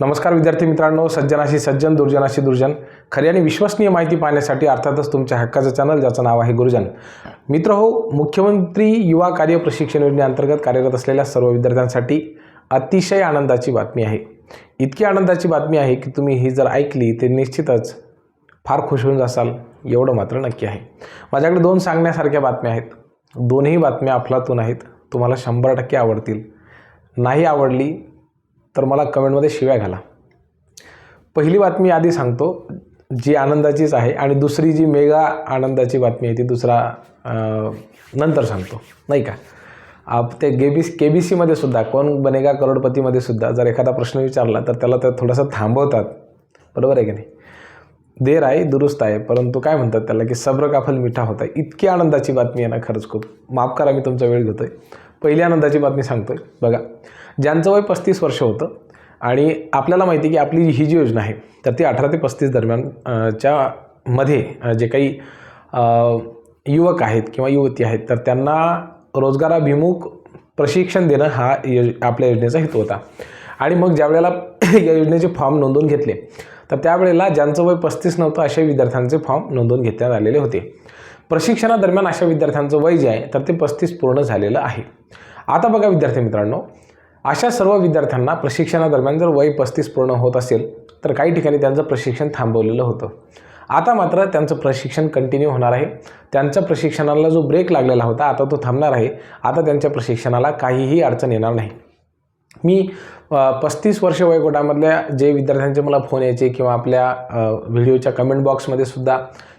नमस्कार विद्यार्थी मित्रांनो सज्जनाशी सज्जन दुर्जनाशी दुर्जन. खरी आणि विश्वसनीय माहिती पाहण्यासाठी अर्थातच तुमच्या हक्काचं चॅनल ज्याचं नाव आहे गुरुजन. मित्र हो मुख्यमंत्री युवा कार्य प्रशिक्षण योजनेअंतर्गत कार्यरत असलेल्या सर्व विद्यार्थ्यांसाठी अतिशय आनंदाची बातमी आहे. इतकी आनंदाची बातमी आहे की तुम्ही ही जर ऐकली तर निश्चितच फार खुश होऊन जासाल एवढं मात्र नक्की आहे. माझ्याकडे दोन सांगण्यासारख्या बातम्या आहेत. दोन्ही बातम्या अफलातून आहेत. तुम्हाला शंभर टक्के आवडतील. नाही आवडली तर मला कमेंटमध्ये शिव्या घाला. पहिली बातमी आधी सांगतो जी आनंदाचीच आहे आणि दुसरी जी मेगा आनंदाची बातमी आहे ती दुसरा नंतर सांगतो. नाही का? आप ते गेबी के बी सीमध्ये सुद्धा कोण बनेगा करोडपतीमध्ये सुद्धा जर एखादा प्रश्न विचारला तर त्याला तर थोडंसं थांबवतात. बरोबर आहे की नाही? देर आहे दुरुस्त आहे परंतु काय म्हणतात त्याला की सब्र का फल मिठा होता. इतकी आनंदाची बातमी आहे ना खरंच खूप. माफ करा मी तुमचा वेळ घेतो आहे पहिली आनंदाची बातमी सांगतो आहे बघा ज्यांचं वय पस्तीस वर्ष होतं आणि आपल्याला माहिती आहे की आपली ही जी योजना आहे तर ती अठरा ते पस्तीस दरम्यान च्या मध्ये जे काही युवक आहेत किंवा युवती आहेत तर त्यांना रोजगाराभिमुख प्रशिक्षण देणं हा योज आपल्या योजनेचा हेतू होता. आणि मग ज्या वेळेला या योजनेचे फॉर्म नोंदवून घेतले तर त्यावेळेला ज्यांचं वय पस्तीस नव्हतं अशा विद्यार्थ्यांचे फॉर्म नोंदवून घेण्यात आलेले होते. प्रशिक्षणादरम्यान अशा विद्यार्थ्यांचं वय जे आहे तर ते पस्तीस पूर्ण झालेलं आहे. आता बघा विद्यार्थी मित्रांनो अशा सर्व विद्यार्थ्यांना प्रशिक्षणादरम्यान जर वय पस्तीस पूर्ण होत असेल तर काही ठिकाणी त्यांचं प्रशिक्षण थांबवलेलं होतं. आता मात्र त्यांचं प्रशिक्षण कंटिन्यू होणार आहे. त्यांच्या प्रशिक्षणाला जो ब्रेक लागलेला होता आता तो थांबणार आहे. आता त्यांच्या प्रशिक्षणाला काहीही अडचण येणार नाही. मी पस्तीस वर्ष वयोगटामधल्या जे विद्यार्थ्यांचे मला फोन यायचे किंवा आपल्या व्हिडिओच्या कमेंट बॉक्समध्ये सुद्धा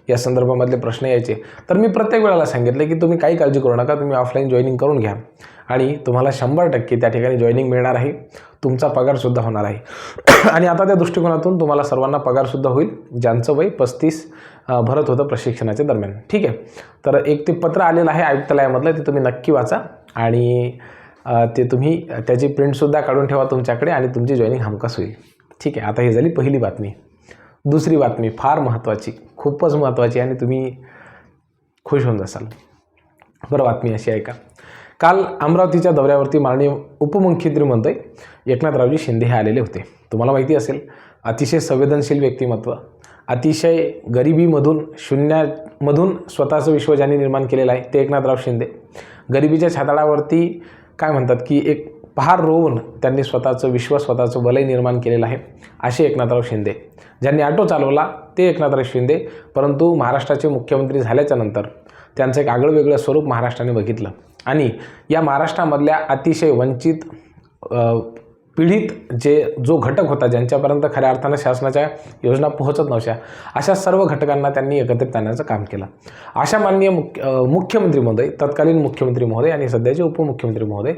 या संदर्भामधले प्रश्न यायचे तर मी प्रत्येक वेळेला सांगितलं की तुम्ही काही काळजी करू नका तुम्ही ऑफलाईन जॉईनिंग करून घ्या. आणि तुम्हाला शंभर टक्के त्या ठिकाणी जॉईनिंग मिळणार आहे तुमचा पगारसुद्धा होणार आहे. आणि आता त्या दृष्टिकोनातून तुम्हाला सर्वांना पगारसुद्धा होईल ज्यांचं वय पस्तीस भरत होतं प्रशिक्षणाच्या दरम्यान. ठीक आहे? तर एक ते पत्र आलेलं आहे आयुक्तालयामधलं ते तुम्ही नक्की वाचा. आणि ते तुम्ही त्याची प्रिंटसुद्धा काढून ठेवा तुमच्याकडे आणि तुमची जॉईनिंग हमखास होईल. ठीक आहे आता ही झाली पहिली बातमी. दुसरी बातमी फार महत्त्वाची खूपच महत्त्वाची आणि तुम्ही खुश होऊन जासाल. बरं बातमी अशी आहे का? काल अमरावतीच्या दौऱ्यावरती माननीय उपमुख्यमंत्री म्हणतोय एकनाथरावजी शिंदे हे आलेले होते. तुम्हाला माहिती असेल अतिशय संवेदनशील व्यक्तिमत्व अतिशय गरिबीमधून शून्यामधून स्वतःचं विश्व ज्यांनी निर्माण केलेलं आहे ते एकनाथराव शिंदे. गरिबीच्या छाताळावरती काय म्हणतात की एक पहार रोवून त्यांनी स्वतःचं विश्व स्वतःचं वलय निर्माण केलेलं आहे असे एकनाथराव शिंदे. ज्यांनी ऑटो चालवला ते एकनाथराव शिंदे. परंतु महाराष्ट्राचे मुख्यमंत्री झाल्याच्यानंतर त्यांचं एक आगळं वेगळं स्वरूप महाराष्ट्राने बघितलं. आणि या महाराष्ट्रामधल्या अतिशय वंचित पीडित जे जो घटक होता ज्यांच्यापर्यंत खऱ्या अर्थानं शासनाच्या योजना पोहोचत नव्हत्या अशा सर्व घटकांना त्यांनी एकत्रित आणण्याचं काम केलं. अशा माननीय मुख्य मुख्यमंत्री महोदय तत्कालीन मुख्यमंत्री महोदय आणि सध्याचे उपमुख्यमंत्री महोदय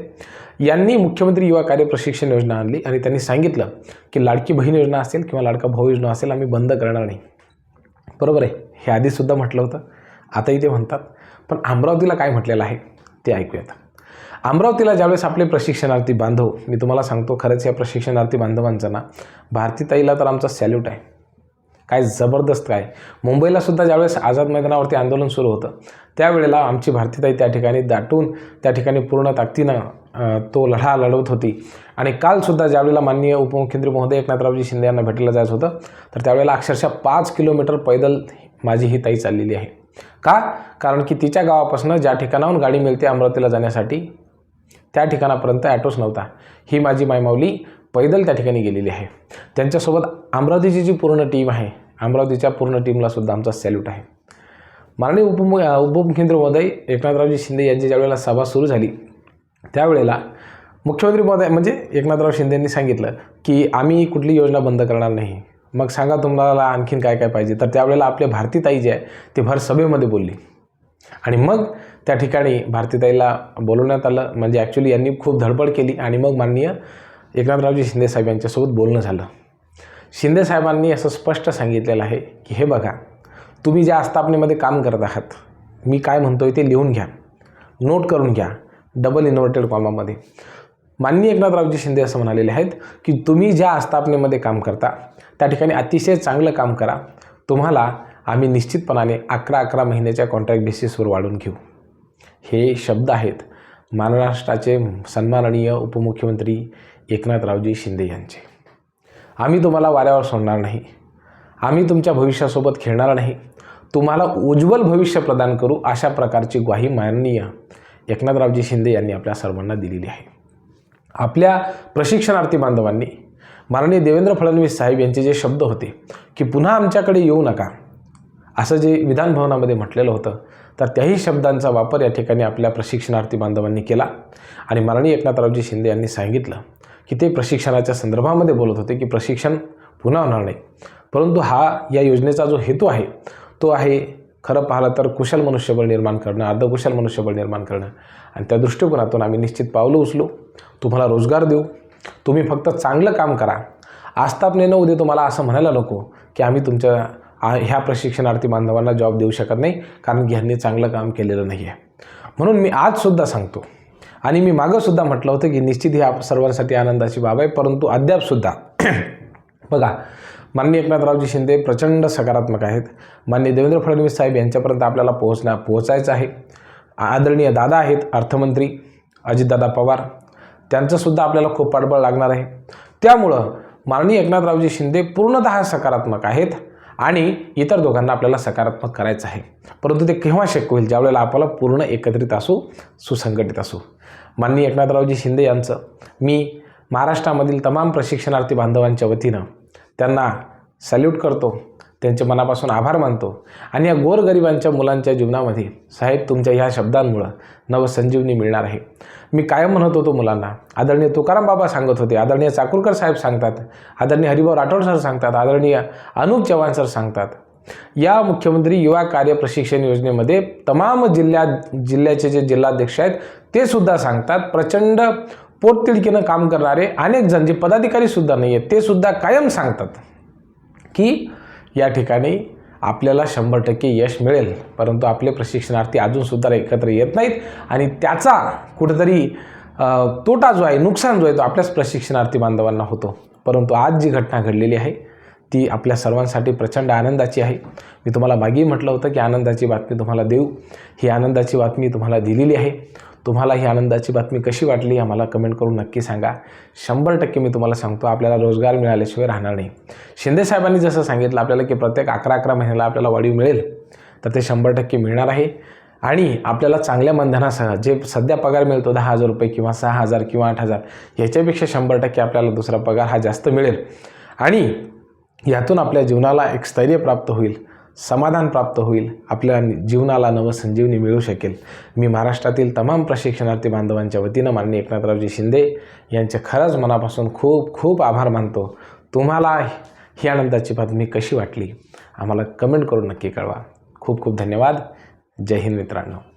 यांनी मुख्यमंत्री युवा कार्य प्रशिक्षण योजना आणली आणि त्यांनी सांगितलं की लाडकी बहीण योजना असेल किंवा लाडका भाऊ योजना असेल आम्ही बंद करणार नाही. बरोबर आहे हे आधीसुद्धा म्हटलं होतं आताही ते म्हणतात पण अमरावतीला काय म्हटलेलं आहे ते ऐकूयात. अमरावतीला ज्यावेळेस आपले प्रशिक्षणार्थी बांधव मी तुम्हाला सांगतो खरंच या प्रशिक्षणार्थी बांधवांचा ना भारतीताईला तर आमचा सॅल्यूट आहे. काय जबरदस्त काय. मुंबईला सुद्धा ज्यावेळेस आझाद मैदानावरती आंदोलन सुरू होतं त्यावेळेला आमची भारतीताई त्या ठिकाणी दाटून त्या ठिकाणी पूर्ण ताकदीनं तो लढा लढवत होती. आणि कालसुद्धा ज्यावेळेला माननीय उपमुख्यमंत्री महोदय एकनाथरावजी शिंदे यांना भेटायला जायचं होतं तर त्यावेळेला अक्षरशः पाच किलोमीटर पैदल माझी ही ताई चाललेली आहे. का? कारण की तिच्या गावापासून ज्या ठिकाणाहून गाडी मिळते अमरावतीला जाण्यासाठी त्या ठिकाणापर्यंत ॲटोच नव्हता. ही माझी मायमावली पैदल त्या ठिकाणी गेलेली आहे. त्यांच्यासोबत अमरावतीची जी पूर्ण टीम आहे अमरावतीच्या पूर्ण टीमला सुद्धा आमचा सॅल्यूट आहे. माननीय उपमु उपमुख्यमंत्री महोदय एकनाथरावजी शिंदे यांची ज्यावेळेला सभा सुरू झाली त्यावेळेला मुख्यमंत्री महोदय म्हणजे एकनाथराव शिंदे यांनी सांगितलं की आम्ही कुठली योजना बंद करणार नाही. मग सांगा तुम्हाला आणखीन काय काय पाहिजे. तर त्यावेळेला आपले भारतीताई जे आहे ते भर सभेमध्ये बोलली. आणि मग त्या ठिकाणी भारतीताईला बोलवण्यात आलं. म्हणजे ॲक्च्युली यांनी खूप धडपड केली आणि मग माननीय एकनाथरावजी शिंदे साहेब यांच्यासोबत बोलणं झालं. शिंदे साहेबांनी असं स्पष्ट सांगितलेलं आहे की हे बघा तुम्ही ज्या आस्थापनेमध्ये काम करत आहात मी काय म्हणतो आहे ते लिहून घ्या. नोट करून घ्या. डबल इन्व्हर्टेड कॉमामध्ये माननीय एकनाथरावजी शिंदे असं म्हणालेले आहेत की तुम्ही ज्या आस्थापनेमध्ये काम करता त्या ठिकाणी अतिशय चांगलं काम करा. तुम्हाला आम्ही निश्चितपणाने अकरा अकरा महिन्याच्या कॉन्ट्रॅक्ट बेसिसवर वाढून घेऊ. हे शब्द आहेत. महाराष्ट्राचे सन्माननीय उपमुख्यमंत्री एकनाथरावजी शिंदे यांचे. आम्ही तुम्हाला वाऱ्यावर सोडणार नाही. आम्ही तुमच्या भविष्यासोबत खेळणार नाही. तुम्हाला उज्ज्वल भविष्य प्रदान करू अशा प्रकारची ग्वाही माननीय एकनाथरावजी शिंदे यांनी आपल्या सर्वांना दिलेली आहे. आपल्या प्रशिक्षणार्थी बांधवांनी माननीय देवेंद्र फडणवीस साहेब यांचे जे शब्द होते की पुन्हा आमच्याकडे येऊ नका. असं जे विधानभवनामध्ये म्हटलेलं होतं तर त्याही शब्दांचा वापर या ठिकाणी आपल्या प्रशिक्षणार्थी बांधवांनी केला. आणि माननीय एकनाथरावजी शिंदे यांनी सांगितलं की ते प्रशिक्षणाच्या संदर्भामध्ये बोलत होते की प्रशिक्षण पुन्हा होणार नाही. परंतु हा या योजनेचा जो हेतू आहे तो आहे खरं पाहिलं तर कुशल मनुष्यबळ निर्माण करणं अर्धकुशल मनुष्यबळ निर्माण करणं. आणि त्या दृष्टिकोनातून आम्ही निश्चित पावलं उचलू. तुम्हाला रोजगार देऊ. तुम्ही फक्त चांगलं काम करा. आस्थापनेनं उद्या तुम्हाला असं म्हणायला नको की आम्ही तुमच्या ह्या प्रशिक्षणार्थी बांधवांना जॉब देऊ शकत नाही कारण की ह्यांनी चांगलं काम केलेलं नाही आहे म्हणून मी आजसुद्धा सांगतो आणि मी मागंसुद्धा म्हटलं होतं की निश्चित ही आप सर्वांसाठी आनंदाची बाब आहे परंतु अद्यापसुद्धा बघा माननीय एकनाथरावजी शिंदे प्रचंड सकारात्मक आहेत. माननीय देवेंद्र फडणवीस साहेब यांच्यापर्यंत आपल्याला पोहोचण्या पोहोचायचं आहे. आदरणीय दादा आहेत अर्थमंत्री अजितदादा पवार त्यांचंसुद्धा आपल्याला खूप पाठबळ लागणार आहे. त्यामुळं माननीय एकनाथरावजी शिंदे पूर्णतः सकारात्मक आहेत. आणि इतर दोघांना आपल्याला सकारात्मक करायचं आहे. परंतु ते केव्हा शक्य होईल? ज्यावेळेला आपल्याला पूर्ण एकत्रित असू सुसंघटित असू. माननीय एकनाथरावजी शिंदे यांचं मी महाराष्ट्रामधील तमाम प्रशिक्षणार्थी बांधवांच्या वतीनं त्यांना सॅल्यूट करतो. त्यांचे मनापासून आभार मानतो. आणि या गोरगरिबांच्या मुलांच्या जीवनामध्ये साहेब तुमच्या ह्या शब्दांमुळं नवसंजीवनी मिळणार आहे. मी कायम म्हणत होतो मुलांना आदरणीय तुकाराम बाबा सांगत होते आदरणीय चाकूरकर साहेब सांगतात आदरणीय हरिभाऊ राठोड सर सांगतात आदरणीय अनुप चव्हाण सर सांगतात. या मुख्यमंत्री युवा कार्य प्रशिक्षण योजनेमध्ये तमाम जिल्ह्यात जिल्ह्याचे जे जिल्हाध्यक्ष आहेत ते सुद्धा सांगतात प्रचंड पोटतिडकीनं काम करणारे अनेक जण जे पदाधिकारीसुद्धा नाही आहेत ते सुद्धा कायम सांगतात की या ठिकाणी आपल्याला शंभर टक्के यश मिळेल. परंतु आपले प्रशिक्षणार्थी अजूनसुद्धा एकत्र येत नाहीत. आणि त्याचा कुठेतरी तोटा जो आहे नुकसान जो आहे तो आपल्याच प्रशिक्षणार्थी बांधवांना होतो. परंतु आज जी घटना घडलेली आहे ती आपल्या सर्वांसाठी प्रचंड आनंदाची आहे. मी तुम्हाला मागेही म्हटलं होतं की आनंदाची बातमी तुम्हाला देऊ. ही आनंदाची बातमी तुम्हाला दिलेली आहे. तुम्हाला ही आनंदाची बातमी कशी वाटली आम्हाला कमेंट करून नक्की सांगा. शंभर टक्के मी तुम्हाला सांगतो आपल्याला रोजगार मिळाल्याशिवाय राहणार नाही. शिंदे साहेबांनी जसं सांगितलं आपल्याला की प्रत्येक अकरा अकरा महिन्याला आपल्याला वाढीव मिळेल तर ते शंभर टक्के मिळणार आहे. आणि आपल्याला चांगल्या मानधनासह जे सध्या पगार मिळतो दहा हजार रुपये किंवा सहा हजार किंवा आठ हजार ह्याच्यापेक्षा शंभर टक्के आपल्याला दुसरा पगार हा जास्त मिळेल. आणि यातून आपल्या जीवनाला एक स्थैर्य प्राप्त होईल. समाधान प्राप्त होईल. आपल्या जीवनाला नवसंजीवनी मिळू शकेल. मी महाराष्ट्रातील तमाम प्रशिक्षणार्थी बांधवांच्या वतीनं माननीय एकनाथरावजी शिंदे यांचे खरंच मनापासून खूप खूप आभार मानतो. तुम्हाला ही आनंदाची बातमी कशी वाटली? आम्हाला कमेंट करून नक्की कळवा. खूप खूप धन्यवाद. जय हिंद मित्रांनो.